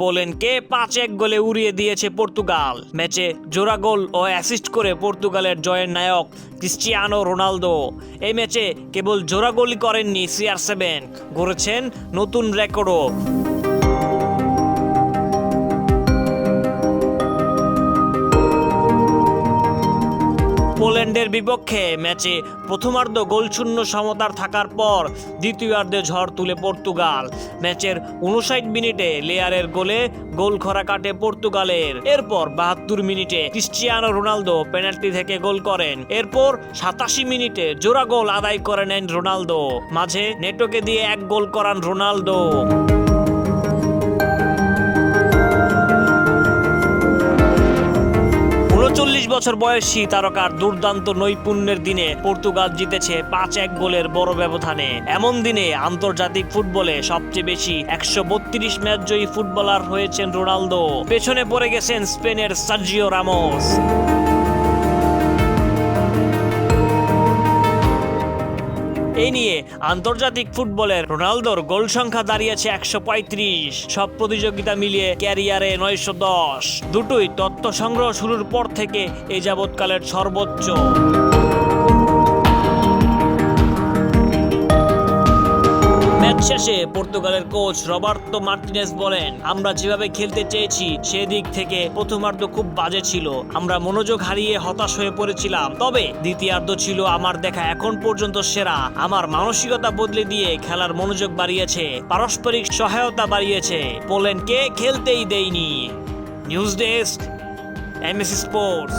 পোল্যান্ডকে পাঁচ এক গোলে উড়িয়ে দিয়েছে পর্তুগাল। ম্যাচে জোড়া গোল ও অ্যাসিস্ট করে পর্তুগালের জয়ের নায়ক ক্রিস্টিয়ানো রোনালদো। এই ম্যাচে কেবল জোড়া গোলই করেননি সিআর সেভেন, গড়েছেন নতুন রেকর্ডও। পোল্যান্ডের বিপক্ষে ম্যাচে প্রথমার্ধ গোলশূন্য সমতার থাকার পর দ্বিতীয়ার্ধে ঝড় তুলে পর্তুগাল। ম্যাচের উনষাট মিনিটে লেয়ারের গোলে গোল খরা কাটে পর্তুগালের। এরপর বাহাত্তর মিনিটে ক্রিস্টিয়ানো রোনালদো পেনাল্টি থেকে গোল করেন। এরপর সাতাশি মিনিটে জোড়া গোল আদায় করে নেন রোনালদো। মাঝে নেটোকে দিয়ে এক গোল করান রোনালদো। উনচল্লিশ বছর বয়সী তারকার দুর্দান্ত নৈপুণ্যের দিনে পর্তুগাল জিতেছে পাঁচ এক গোলের বড় ব্যবধানে। এমন দিনে আন্তর্জাতিক ফুটবলে সবচেয়ে বেশি একশো বত্রিশ ম্যাচ জয়ী ফুটবলার হয়েছেন রোনালদো। পেছনে পড়ে গেছেন স্পেনের সার্জিও রামোস। এই নিয়ে আন্তর্জাতিক ফুটবলের রোনালদোর গোল সংখ্যা দাঁড়িয়েছে একশো পঁয়ত্রিশ। সব প্রতিযোগিতা মিলিয়ে ক্যারিয়ারে নয়শো দশ। দুটোই তথ্য সংগ্রহ শুরুর পর থেকে এ যাবৎকালের সর্বোচ্চ। শেষে পর্তুগালের কোচ রবার্তো মার্টিনেস বলেন, আমরা যেভাবে খেলতে চেয়েছি, সেদিক থেকে প্রথমার্ধ খুব বাজে ছিল। আমরা মনোযোগ হারিয়ে হতাশ হয়ে পড়েছিলাম। তবে দ্বিতীয়ার্ধ ছিল আমার দেখা এখন পর্যন্ত সেরা। আমার মানসিকতা বদলে দিয়ে খেলার মনোযোগ বাড়িয়েছে, পারস্পরিক সহায়তা বাড়িয়েছে। পোল্যান্ডকে খেলতেই দেয়নি নিউজ ডেস্ক, এমএসি স্পোর্টস।